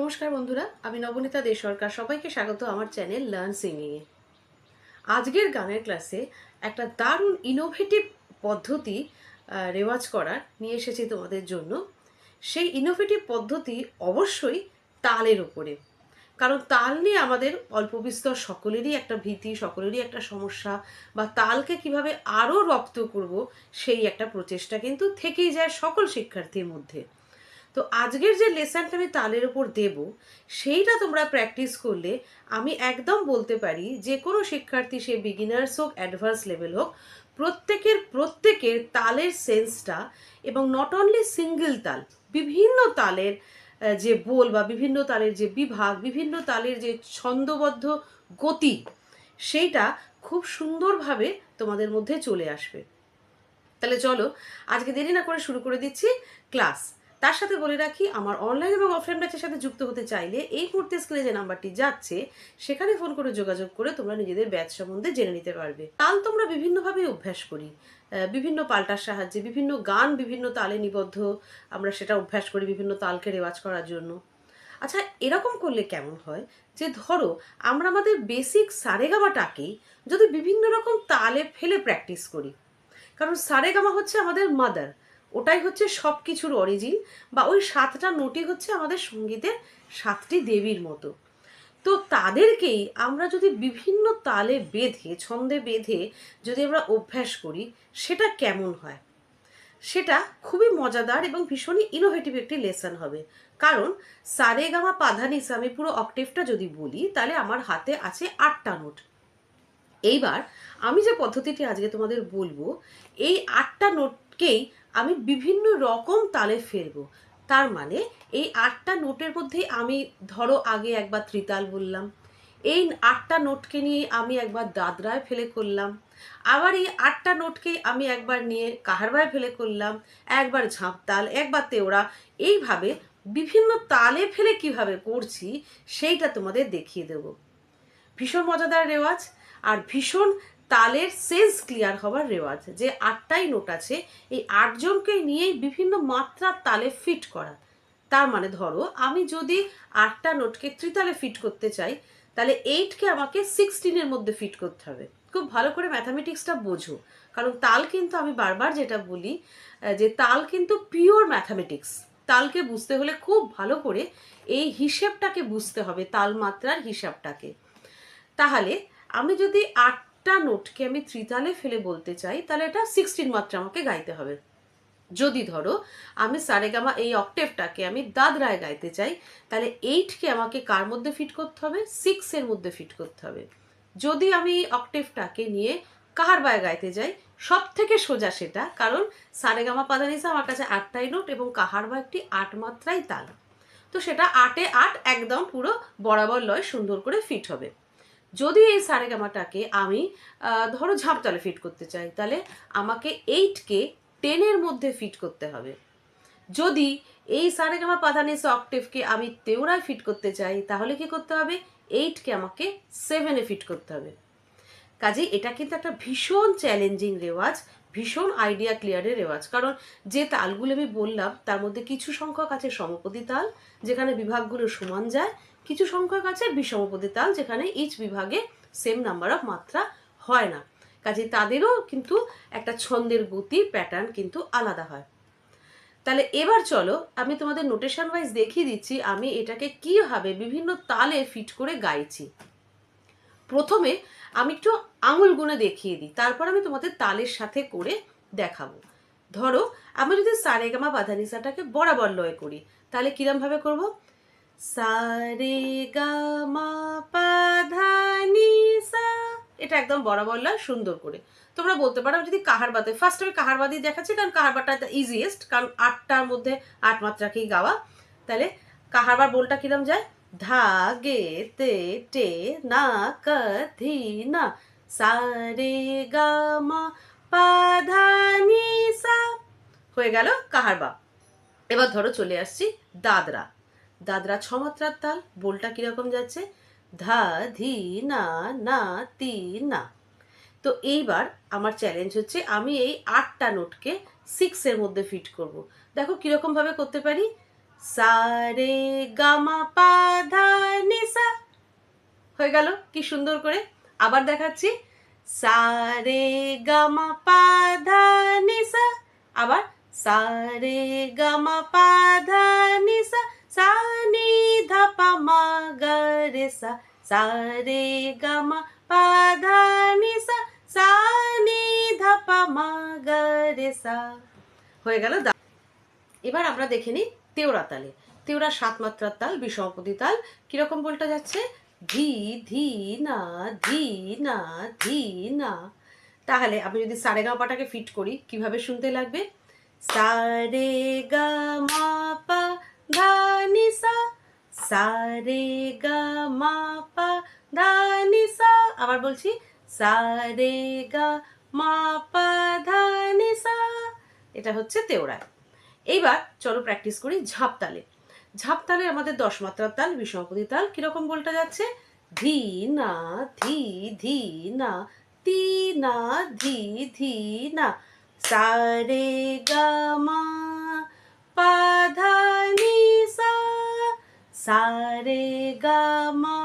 নমস্কার বন্ধুরা, আমি নবনীতা দে সরকার সবাইকে স্বাগত আমার চ্যানেল লার্ন সিঙ্গিংয়ে আজকের গানের ক্লাসে একটা দারুণ ইনোভেটিভ পদ্ধতি রেওয়াজ করার নিয়ে এসেছি তোমাদের জন্য। সেই ইনোভেটিভ পদ্ধতি অবশ্যই তালের উপরে। কারণ তাল নিয়ে আমাদের অল্প বিস্তর সকলেরই একটা ভীতি, সকলেরই একটা সমস্যা, বা তালকে কীভাবে আরও রপ্ত করব, সেই একটা প্রচেষ্টা কিন্তু থেকেই যায় সকল শিক্ষার্থীর মধ্যে। তো আজকের যে লেসনটা আমি তালের উপর দেব, সেইটা তোমরা প্র্যাকটিস করলে আমি একদম বলতে পারি যে কোনো শিক্ষার্থী, সে বিগিনার্স হোক অ্যাডভান্স লেভেল হোক, প্রত্যেকের প্রত্যেকের তালের সেন্সটা এবং নট অনলি সিঙ্গেল তাল, বিভিন্ন তালের যে বোল বা বিভিন্ন তালের যে বিভাগ, বিভিন্ন তালের যে ছন্দবদ্ধ গতি, সেইটা খুব সুন্দরভাবে তোমাদের মধ্যে চলে আসবে। তাহলে চলো, আজকে দেরি না করে শুরু করে দিচ্ছি ক্লাস তার সাথে বলে রাখি, আমার অনলাইন এবং অফলাইন ব্যাচের সাথে যুক্ত হতে চাইলে এই মুহূর্তে স্ক্রিনে যে নাম্বারটি যাচ্ছে, সেখানে ফোন করে যোগাযোগ করে তোমরা নিজেদের ব্যাচ সম্বন্ধে জেনে নিতে পারবে। তাল তোমরা বিভিন্নভাবে অভ্যাস করি। বিভিন্ন পাল্টার সাহায্যে, বিভিন্ন গান বিভিন্ন তালে নিবদ্ধ আমরা সেটা অভ্যাস করি বিভিন্ন তালকে রেওয়াজ করার জন্য। আচ্ছা এরকম করলে কেমন হয়? যে ধরো, আমরা আমাদের বেসিক সারেগামাটাকেই যদি বিভিন্ন রকম তালে ফেলে প্র্যাকটিস করি। কারণ সারেগামা হচ্ছে আমাদের মাদার ওটাই হচ্ছে সব কিছুর অরিজিন বা ওই সাতটা নোটই হচ্ছে আমাদের সঙ্গীতের সাতটি দেবীর মতো। তো তাদেরকেই আমরা যদি বিভিন্ন তালে বেঁধে, ছন্দে বেঁধে যদি আমরা অভ্যাস করি, সেটা কেমন হয়? সেটা খুবই মজাদার এবং ভীষণই ইনোভেটিভ একটি লেসন হবে। কারণ সারে গামা পাধানিসা আমি পুরো অক্টেভটা যদি বলি, তাহলে আমার হাতে আছে আটটা নোট এইবার আমি যে পদ্ধতিটি আজকে তোমাদের বলব, এই আটটা নোটকেই আমি বিভিন্ন রকম তালে ফেলব। তার মানে এই আটটা নোটের মধ্যেই আমি ধরো আগে একবার ত্রিতাল বললাম। এই আটটা নোটকে নিয়ে আমি একবার দাদরায় ফেলে করলাম। আবার এই আটটা নোটকে আমি একবার নিয়ে কাহারবায় ফেলে করলাম। একবার ঝাঁপতাল, একবার তেওড়া। এইভাবে বিভিন্ন তালে ফেলে কীভাবে করছি সেইটা তোমাদের দেখিয়ে দেবো। ভীষণ মজাদার রেওয়াজ। আর ভীষণ তালের সেন্স ক্লিয়ার হওয়ার রেওয়াজ যে আটটাই নোট আছে, এই আটজনকে নিয়েই বিভিন্ন মাত্রার তালে ফিট করা। তার মানে ধরো, আমি যদি আটটা নোটকে ত্রিতালে ফিট করতে চাই, তাহলে এইটকে আমাকে সিক্সটিনের মধ্যে ফিট করতে হবে। খুব ভালো করে ম্যাথামেটিক্সটা বোঝো। কারণ তাল কিন্তু আমি বারবার যেটা বলি যে তাল কিন্তু পিওর ম্যাথামেটিক্স। তালকে বুঝতে হলে খুব ভালো করে এই হিসেবটাকে বুঝতে হবে, তাল মাত্রার হিসাবটাকে। তাহলে আমি যদি আটটা নোটকে আমি ত্রিতালে ফেলে বলতে চাই, তাহলে এটা সিক্সটিন মাত্রা আমাকে গাইতে হবে। যদি ধরো, আমি সারেগামা এই অক্টেভটাকে আমি দাদরায় গাইতে চাই, তাহলে এইটকে আমাকে কার মধ্যে ফিট করতে হবে? সিক্সের মধ্যে ফিট করতে হবে। যদি আমি এই অক্টেভটাকে নিয়ে কাহার বায় গাইতে যাই সব থেকে সোজা সেটা, কারণ সারেগামা পাদানিসা আমার কাছে আটটাই নোট এবং কাহার বা একটি আট মাত্রাই তাল তো সেটা আটে আট একদম পুরো বরাবর লয় সুন্দর করে ফিট হবে। যদি এই সারেগামাটাকে আমি ধরো ঝাঁপতালে ফিট করতে চাই, তাহলে আমাকে এইটকে টেনের মধ্যে ফিট করতে হবে। যদি এই সারেগামা পাধানিস অক্টেভকে আমি তেওড়ায় ফিট করতে চাই, তাহলে কি করতে হবে? এইটকে আমাকে সেভেনে ফিট করতে হবে। কাজেই এটা কিন্তু একটা ভীষণ চ্যালেঞ্জিং রেওয়াজ, ভীষণ আইডিয়া ক্লিয়ারের রেওয়াজ। কারণ যে তালগুলো আমি বললাম, তার মধ্যে কিছু সংখ্যক আছে সমপদী তাল, যেখানে বিভাগগুলো সমান যায় কিছু সংখ্যক আছে বিষমপদী তাল, যেখানে ইচ বিভাগে সেম নাম্বার অফ মাত্রা হয় না। কাজে তাদেরও কিন্তু একটা ছন্দের গতি প্যাটার্ন কিন্তু আলাদা হয়। তাহলে এবার চলো, আমি তোমাদের নোটেশন ওয়াইজ দেখিয়ে দিচ্ছি, আমি এটাকে কীভাবে বিভিন্ন তালে ফিট করে গাইছি। প্রথমে আমি একটু আঙুল গুনে দেখিয়ে দিই, তারপর আমি তোমাদের তালের সাথে করে দেখাবো। ধরো, আমি যদি সারেগামা বাধানিসাটাকে বরাবর লয় করি, তাহলে কিরম ভাবে করব? সারে গামা পাধানিসা। এটা একদম বরাবর লয় সুন্দর করে। তোমরা বলতে পারো, যদি কাহারবাতে ফার্স্ট আমি কাহারবাদি দেখাচ্ছি, কারণ কাহারবাটা ইজিয়েস্ট কারণ আটটার মধ্যে আট মাত্রাকেই গাওয়া। তাহলে কাহারবার বোলটা কিরম যায়? ধা গে তে টে না ক ধি না। সা রে গা মা পা ধা নি সা হয়ে গেল কাহারবা এবার ধরো চলে আসছি দাদরা। দাদরা ছ মাত্রার তাল, বোলটা কীরকম যাচ্ছে? ধা, ধি, না না, তি, না। তো এইবার আমার চ্যালেঞ্জ হচ্ছে আমি এই আটটা নোটকে সিক্সের মধ্যে ফিট করব। দেখো কীরকমভাবে করতে পারি? সা, রে, গা, মা, পা, ধা হয়ে গেল, কি সুন্দর করে। আবার দেখাচ্ছি। সা, রে, গা, মা, পা, ধা আবার সা, রে, গা, মা, পা, ধা পা মা গা রে সা সা রে গা মা পা ধা নি সা সা নি ধা পা মা গা রে সা হয়ে গেল এবার আমরা দেখে নিই তেওড়া তালে। তেওড়া সাত মাত্রার তাল বিষমপতি তাল, কীরকম বলটা যাচ্ছে? ধি ধি, না ধি না ধি, না। তাহলে আমি যদি সারে গা পাটাকে ফিট করি, কীভাবে শুনতে লাগবে? সারে গা পা সা সারে গা মা পা ধা নি সা আবার বলছি, সারে গা মা পা ধা নি সা এটা হচ্ছে তেওড়ায়। এইবার চলো প্র্যাকটিস করি ঝাঁপ তালে ঝাঁপ তালে আমাদের দশ মাত্রার তাল, বিষমপতি তাল, কীরকম বলটা যাচ্ছে? ধি না, ধি ধি না, তি না, ধি ধি না। সারে গা মা পা ধা নি সা সারে গা মা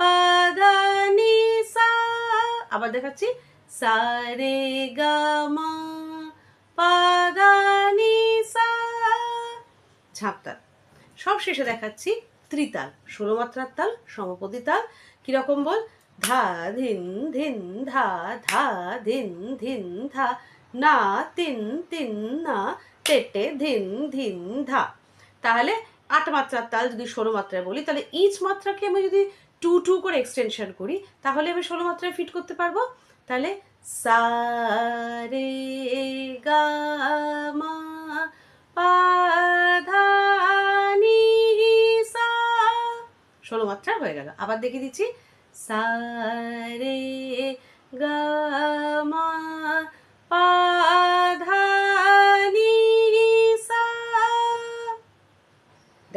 পা ধা নি সা আবার দেখাচ্ছি সারে গা মা পা ধা নি সা ঝাঁপতাল সব শেষে দেখাচ্ছি ত্রিতাল ষোলো মাত্রার তাল সমপদী তাল। কীরকম বল? ধা, ধিন ধিন, ধা ধা, ধিন ধিন, ধা, না, তিন তিন, না টেটে ধিন ধিন, ধা। তাহলে আট মাত্রার তাল যদি ষোলো মাত্রায় বলি, তাহলে ইচ মাত্রাকে আমি যদি টু টু করে এক্সটেনশন করি, তাহলে আমি ষোলো মাত্রায় ফিট করতে পারব? তাহলে সা, রে গা, মা, পা, ধা, নি সা। ষোলো মাত্রা হয়ে গেল। আবার দেখে দিচ্ছি। সা, রে গা, মা, পা, ধা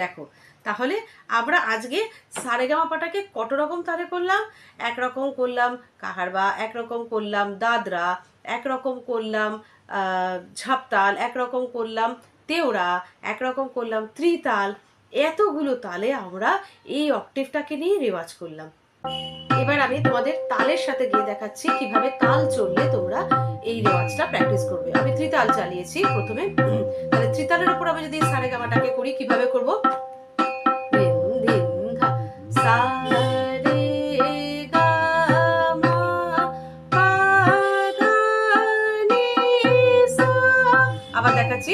দেখো, তাহলে আমরা আজকে সারেগামাপাটাকে কত রকম তারে করলাম? একরকম করলাম কাহারবা, একরকম করলাম দাদরা, একরকম করলাম ঝাপতাল, একরকম করলাম তেওড়া, একরকম করলাম ত্রিতাল। এতগুলো তালে আমরা এই অক্টেভটাকে নিয়ে রেওয়াজ করলাম। এবার আমি তোমাদের তালের সাথে গিয়ে দেখাচ্ছি কীভাবে তাল চললে তোমরা এই রেওয়াজটা প্র্যাকটিস করবে। আমি ত্রিতাল চালিয়েছি প্রথমে। তাহলে ত্রিতালের উপর আমি যদি সারেগামাটাকে করি কীভাবে করব? সা। আবার দেখাচ্ছি।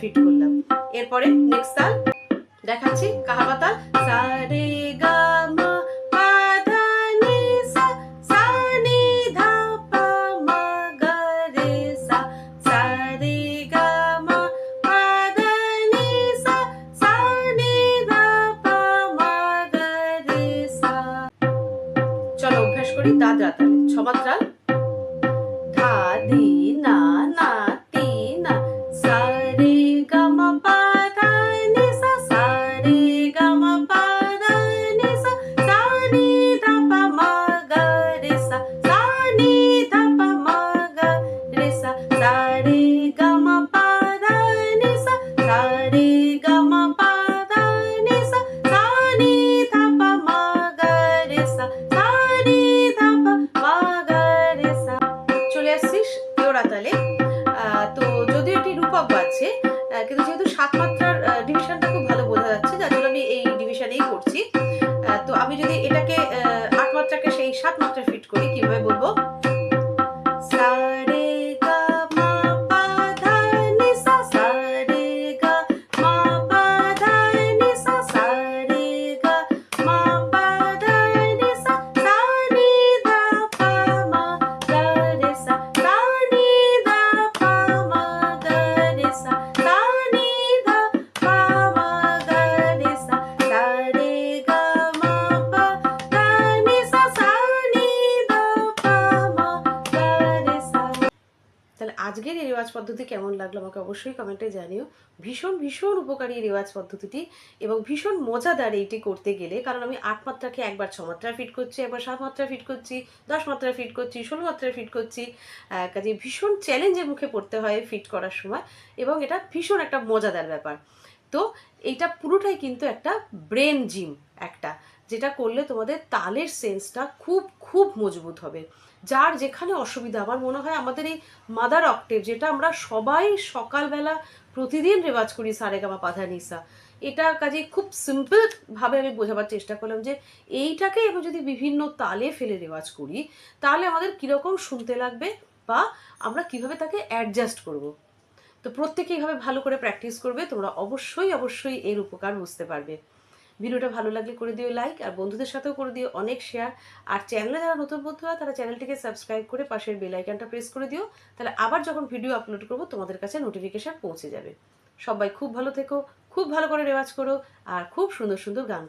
ফিট করলাম। এরপরে নেক্সট তাল সম্ভব আছে কিন্তু যেহেতু সাত মাত্রার ডিভিশন রেওয়াজ পদ্ধতি কেমন লাগল আমাকে অবশ্যই কমেন্টে জানিও। ভীষণ ভীষণ উপকারী রেওয়াজ পদ্ধতিটি এবং ভীষণ মজাদার এইটি করতে গেলে, কারণ আমি আট মাত্রাকে একবার ছ মাত্রা ফিট করছি, একবার সাত মাত্রা ফিট করছি, দশ মাত্রা ফিট করছি, ষোলো মাত্রা ফিট করছি কাজে ভীষণ চ্যালেঞ্জের মুখে পড়তে হয় ফিট করার সময় এবং এটা ভীষণ একটা মজাদার ব্যাপার। তো এইটা পুরোটাই কিন্তু একটা ব্রেন জিম একটা। যেটা করলে তোমাদের তালের সেন্সটা খুব খুব মজবুত হবে। যার যেখানে অসুবিধা, আমার মনে হয় আমাদের এই মাদার অক্টেভ যেটা আমরা সবাই সকালবেলা প্রতিদিন রেওয়াজ করি সারেগামা পাধা নিসা, এটা কাজে খুব সিম্পল ভাবে আমি বোঝাবার চেষ্টা করলাম যে, এইটাকে আমি যদি বিভিন্ন তালে ফেলে রেওয়াজ করি, তাহলে আমাদের কীরকম শুনতে লাগবে বা আমরা কীভাবে তাকে অ্যাডজাস্ট করব। তো প্রত্যেকে এইভাবে ভালো করে প্র্যাকটিস করবে, তোমরা অবশ্যই অবশ্যই এর উপকার বুঝতে পারবে। ভিডিওটা ভালো লাগলে করে দিও লাইক, আর বন্ধুদের সাথেও করে দিও অনেক শেয়ার আর চ্যানেলে যারা নতুন বন্ধু হয়, তারা চ্যানেলটিকে সাবস্ক্রাইব করে পাশের বেল আইকনটা প্রেস করে দিও। তাহলে আবার যখন ভিডিও আপলোড করব, তোমাদের কাছে নোটিফিকেশান পৌঁছে যাবে। সবাই খুব ভালো থেকো, খুব ভালো করে রেওয়াজ করো, আর খুব সুন্দর সুন্দর গান